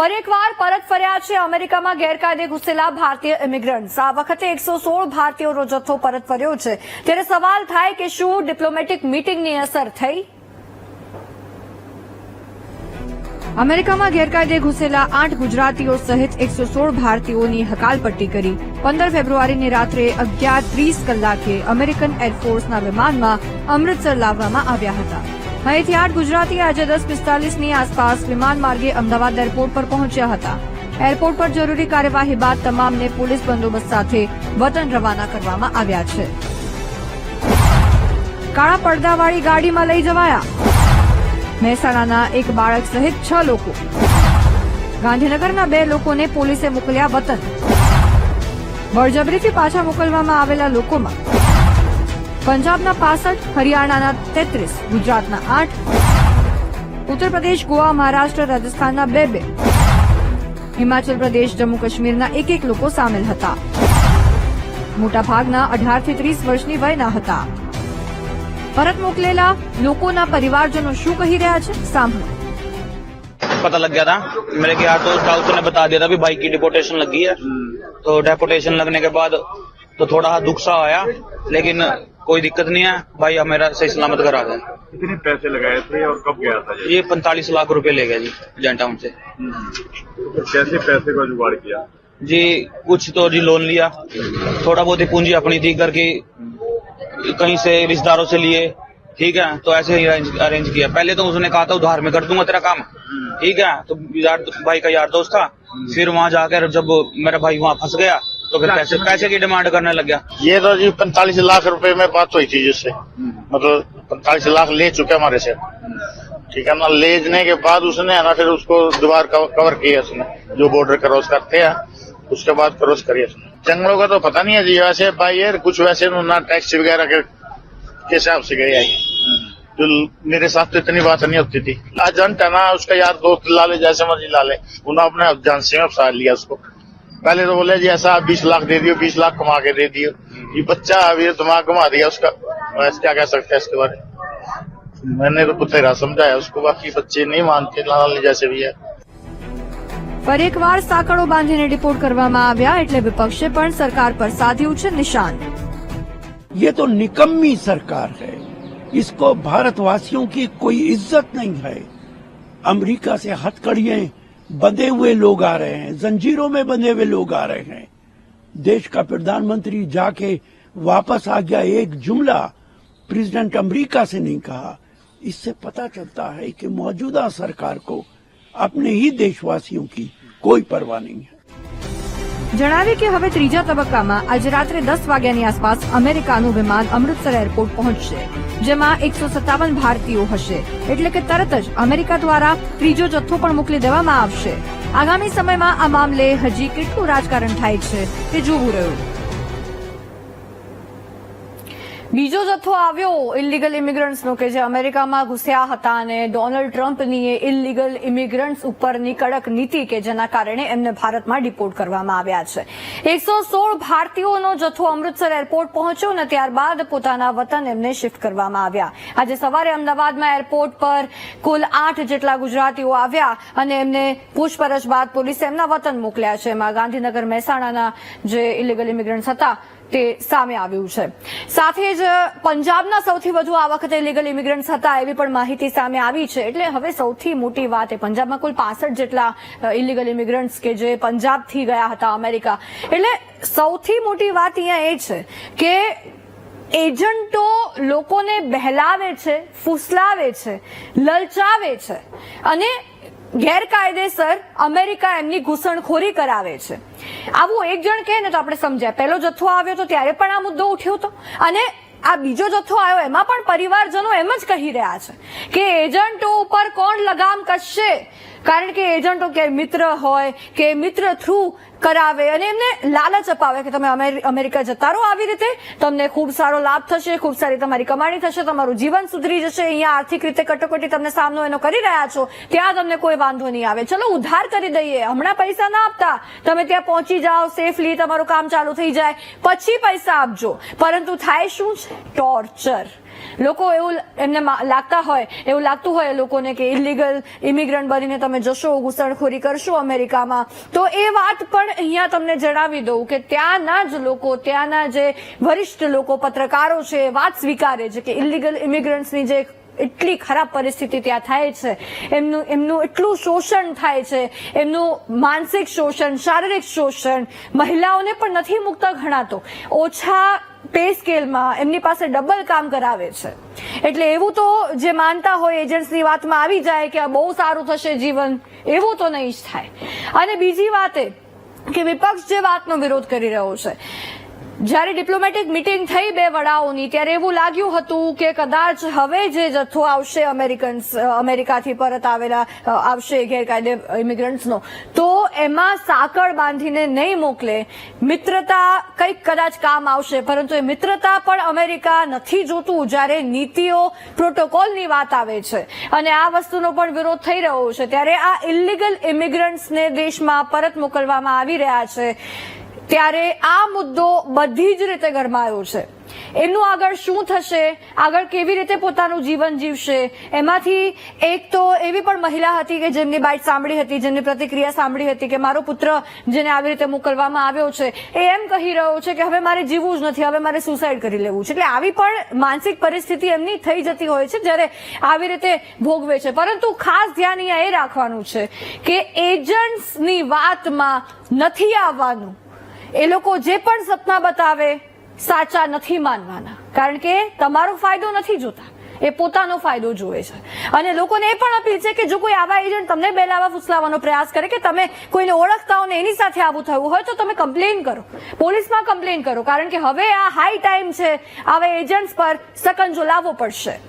ફરી એકવાર પરત ફર્યા છે અમેરિકામાં ગેરકાયદે ઘૂસેલા ભારતીય ઇમિગ્રન્ટ્સ આ વખતે એકસો સોળ ભારતીયોનો જથ્થો પરત ફર્યો છે. ત્યારે સવાલ થાય કે શું ડિપ્લોમેટિક મીટિંગની અસર થઈ? અમેરિકામાં ગેરકાયદે ઘૂસેલા આઠ ગુજરાતીઓ સહિત એકસો સોળ ભારતીયોની હકાલપટ્ટી કરી. પંદર ફેબ્રુઆરીની રાત્રે અગિયાર ત્રીસ કલાકે અમેરિકન એરફોર્સના વિમાનમાં અમૃતસર લાવવામાં આવ્યા હતા. અહીંથી આઠ ગુજરાતી આજે દસ પિસ્તાલીસની આસપાસ વિમાન માર્ગે અમદાવાદ એરપોર્ટ પર પહોંચ્યા હતા. એરપોર્ટ પર જરૂરી કાર્યવાહી બાદ તમામને પોલીસ બંદોબસ્ત સાથે વતન રવાના કરવામાં આવ્યા છે. કાળા પડદાવાળી ગાડીમાં લઈ જવાયા. મહેસાણાના એક બાળક સહિત છ લોકો. ગાંધીનગરના બે લોકોને પોલીસે મોકલ્યા વતન. બળજબરીથી પાછા મોકલવામાં આવેલા લોકોમાં પંજાબના પાસઠ હરિયાણાના તેત્રીસ ગુજરાતના આઠ ઉત્તર પ્રદેશ ગોવા મહારાષ્ટ્ર રાજસ્થાનના બે બે હિમાચલ પ્રદેશ જમ્મુ કાશ્મીરના એક એક લોકો સામેલ હતા મોટાભાગના અઢારથી ત્રીસ વર્ષની વયના હતા પરત મોકલેલા લોકોના પરિવારજનો શું કહી રહ્યા છે સાંભળો पता लग गया था मेरे के यार दोस्त था उसने बता दिया था भी बाइक की डिपोटेशन लग गई है तो डिपोटेशन लगने के बाद तो थोड़ा सा दुख सा आया लेकिन कोई दिक्कत नहीं है। भाई अब मेरा सही सलामत घर आ गया कितने पैसे लगाए थे और कब गया था ये? पैंतालीस लाख रुपए ले गया जी जेंट टाउन से। तो कैसे पैसे का जुगाड़ किया? जी कुछ तो जी लोन लिया। थोड़ा बहुत ही पूंजी अपनी थी घर की कहीं से रिश्तेदारों से लिए। ठीक है तो ऐसे ही अरेंज अरेंज किया। पहले तो उसने कहा था उधार में कर दूँगा तेरा काम। ठीक है तो यार भाई का यार दोस्त था। फिर वहाँ जाकर जब मेरा भाई वहाँ फंस गया तो फिर पैसे पैसे की डिमांड करने लग गया। ये तो जी पैंतालीस लाख रुपए में बात हुई थी जिससे। मतलब पैंतालीस लाख ले चुके हमारे से। ठीक है ना लेने के बाद उसने है ना फिर उसको दोबारा कवर, कवर किया उसने। जो बॉर्डर क्रॉस करते हैं उसके बाद क्रॉस करिए उसने। जंगलों का तो पता नहीं है जी वैसे भाई यार कुछ वैसे ना टैक्स वगैरह के हिसाब से गए आई जो मेरे साथ तो इतनी बात नहीं होती थी। एजेंट है ना उसका यार दोस्त ला ले जैसे मर्ज़ी ला ले। उन्होंने अपने एजेंसी में फंसा लिया उसको। पहले तो बोले जी ऐसा बीस लाख दे दियो बीस लाख कमा के दे दियो ये बच्चा अभी दिमाग घुमा दिया उसका वैसे क्या कह सकते हैं इसके बारे में मैंने तो बथेरा समझाया उसको बाकी बच्चे नहीं मानते लाल जैसे भी है ફરી એકવાર સાંકળો બાંધીને ડિપોર્ટ કરવામાં આવ્યા એટલે વિપક્ષે પણ સરકાર પર સાધ્યું છે નિશાન ये तो निकम्मी सरकार है इसको भारतवासियों की कोई इज्जत नहीं है अमेरिका से हथकड़िए बंधे हुए लोग आ रहे हैं, जंजीरों में बंधे हुए लोग आ रहे हैं। देश का प्रधानमंत्री जाके वापस आ गया, एक जुमला प्रेसिडेंट अमेरिका से नहीं कहा। इससे पता चलता है कि मौजूदा सरकार को अपने ही देशवासियों की कोई परवाह नहीं है। જણાવી કે હવે ત્રીજા તબક્કામાં આજે રાત્રે દસ વાગ્યાની આસપાસ અમેરિકાનું વિમાન અમૃતસર એરપોર્ટ પહોંચશે, જેમાં એકસો સત્તાવન ભારતીયો હશે. એટલે કે તરત જ અમેરિકા દ્વારા ત્રીજો જથ્થો પણ મોકલી દેવામાં આવશે. આગામી સમયમાં આ મામલે હજી કેટલું રાજકારણ થાય છે તે જોવું રહ્યું. બીજો જથ્થો આવ્યો ઇલીગલ ઇમિગ્રન્ટ્સનો કે જે અમેરિકામાં ઘૂસ્યા હતા અને ડોનાલ્ડ ટ્રમ્પની ઇલીગલ ઇમિગ્રન્ટ્સ ઉપરની કડક નીતિ કે જેના કારણે એમને ભારતમાં ડિપોર્ટ કરવામાં આવ્યા છે. એકસો સોળ ભારતીયોનો જથ્થો અમૃતસર એરપોર્ટ પહોંચ્યો અને ત્યારબાદ પોતાના વતન એમને શિફ્ટ કરવામાં આવ્યા. આજે સવારે અમદાવાદમાં એરપોર્ટ પર કુલ આઠ જેટલા ગુજરાતીઓ આવ્યા અને એમને પૂછપરછ બાદ પોલીસે એમના વતન મોકલ્યા છે. એમાં ગાંધીનગર મહેસાણાના જે ઇલીગલ ઇમિગ્રન્ટ્સ હતા તે સામે આવ્યું છે. સાથે જ પંજાબના સૌથી વધુ આ વખતે ઇલીગલ ઇમિગ્રન્ટ્સ હતા એવી પણ માહિતી સામે આવી છે. એટલે હવે સૌથી મોટી વાત એ પંજાબમાં કુલ પાસઠ જેટલા ઇલીગલ ઇમિગ્રન્ટ્સ કે જે પંજાબથી ગયા હતા અમેરિકા. એટલે સૌથી મોટી વાત અહીંયા એ છે કે એજન્ટો લોકોને બહેલાવે છે, ફૂસલાવે છે, લલચાવે છે. અને ગેરકાયદેસર અમેરિકા એમની ઘૂસણખોરી કરાવે છે. આવું એક જણ કહે ને તો આપણે સમજ્યા. પહેલો જથ્થો આવ્યો તો ત્યારે પણ આ મુદ્દો ઉઠ્યો હતો અને આ બીજો જથ્થો આવ્યો, એમાં પણ પરિવારજનો એમ જ કહી રહ્યા છે કે એજન્ટો ઉપર કોણ લગામ કસશે? કારણ કે એજન્ટો કે મિત્ર હોય, કે મિત્ર થ્રુ કરાવે અને એમને લાલચ અપાવે કે તમે અમેર- અમેરિકા જતા રહો આવી રીતે, તમને ખૂબ સારો લાભ થશે, ખૂબ સારી તમારી કમાણી થશે, તમારું જીવન સુધરી જશે, અહીંયા આર્થિક રીતે કટોકટી તમને સામનો એનો કરી રહ્યા છો, ત્યાં તમને કોઈ વાંધો નહીં આવે. ચલો, ઉધાર કરી દઈએ, હમણાં પૈસા ના આપતા, તમે ત્યાં પહોંચી જાઓ સેફલી તમારું કામ ચાલુ થઈ જાય, પછી પૈસા આપજો. પરંતુ થાય શું છે? ટોર્ચર લોકો એવું એમને લાગતા હોય, એવું લાગતું હોય લોકોને કે ઇલીગલ ઇમિગ્રન્ટ બનીને તમે જશો, ઘૂસણખોરી કરશો અમેરિકામાં. તો એ વાત પણ અહીંયા તમને જણાવી દઉં કે ત્યાંના જ લોકો, ત્યાંના જે વરિષ્ઠ લોકો, પત્રકારો છે વાત સ્વીકારે છે કે ઇલીગલ ઇમિગ્રન્ટ્સની જે એટલી ખરાબ પરિસ્થિતિ ત્યાં થાય છે. એમનું એમનું એટલું શોષણ થાય છે. એમનું માનસિક શોષણ, શારીરિક શોષણ મહિલાઓને પણ નથી મુક્ત ગણાતો. ઓછા પે સ્કેલમાં એમની પાસે ડબલ કામ કરાવે છે. એટલે એવું તો જે માનતા હોય એજન્ટ્સની વાતમાં આવી જાય કે આ બહુ સારું થશે જીવન, એવું તો નહીં જ થાય. અને બીજી વાત એ કે વિપક્ષ જે વાતનો વિરોધ કરી રહ્યો છે જ્યારે ડિપ્લોમેટિક મિટિંગ થઈ બે વડાઓની, ત્યારે એવું લાગ્યું હતું કે કદાચ હવે જે જથ્થો આવશે અમેરિકન્સ અમેરિકાથી પરત આવેલા આવશે ગેરકાયદે ઇમિગ્રન્ટ્સનો તો એમાં સાંકળ બાંધીને નહીં મોકલે. મિત્રતા કંઈક કદાચ કામ આવશે, પરંતુ એ મિત્રતા પણ અમેરિકા નથી જોતું જ્યારે નીતિઓ, પ્રોટોકોલની વાત આવે છે. અને આ વસ્તુનો પણ વિરોધ થઈ રહ્યો છે. ત્યારે આ ઇલિગલ ઇમિગ્રન્ટ્સને દેશમાં પરત મોકલવામાં આવી રહ્યા છે. ત્યારે આ મુદ્દો બધી જ રીતે ગરમાયો છે. એમનું આગળ શું થશે? આગળ કેવી રીતે પોતાનું જીવન જીવશે? એમાંથી એક તો એવી પણ મહિલા હતી કે જેમની બાઇટ સાંભળી હતી, જેમની પ્રતિક્રિયા સાંભળી હતી કે મારો પુત્ર જેને આવી રીતે મોકલવામાં આવ્યો છે, એ એમ કહી રહ્યો છે કે હવે મારે જીવવું જ નથી, હવે મારે સુસાઇડ કરી લેવું છે. એટલે આવી પણ માનસિક પરિસ્થિતિ એમની થઈ જતી હોય છે જ્યારે આવી રીતે ભોગવે છે. પરંતુ ખાસ ધ્યાન અહીંયા એ રાખવાનું છે કે એજન્ટ્સની વાતમાં નથી આવવાનું. એ લોકો જે પણ સપના બતાવે, સાચા નથી માનવાના. કારણ કે તમારો ફાયદો નથી જોતા. એ પોતાનો ફાયદો જોવે છે. અને લોકોને એ પણ અપીલ છે કે જો કોઈ આવા એજન્ટ તમને બેલાવા ફૂસલાવાનો પ્રયાસ કરે કે તમે કોઈને ઓળખતા હો એની સાથે આવું થયું હોય તો તમે કમ્પ્લેન કરો. પોલીસમાં કમ્પ્લેન કરો. કારણ કે હવે આ હાઈ ટાઈમ છે. આવા એજન્ટ્સ પર સકંજો લાવવો પડશે.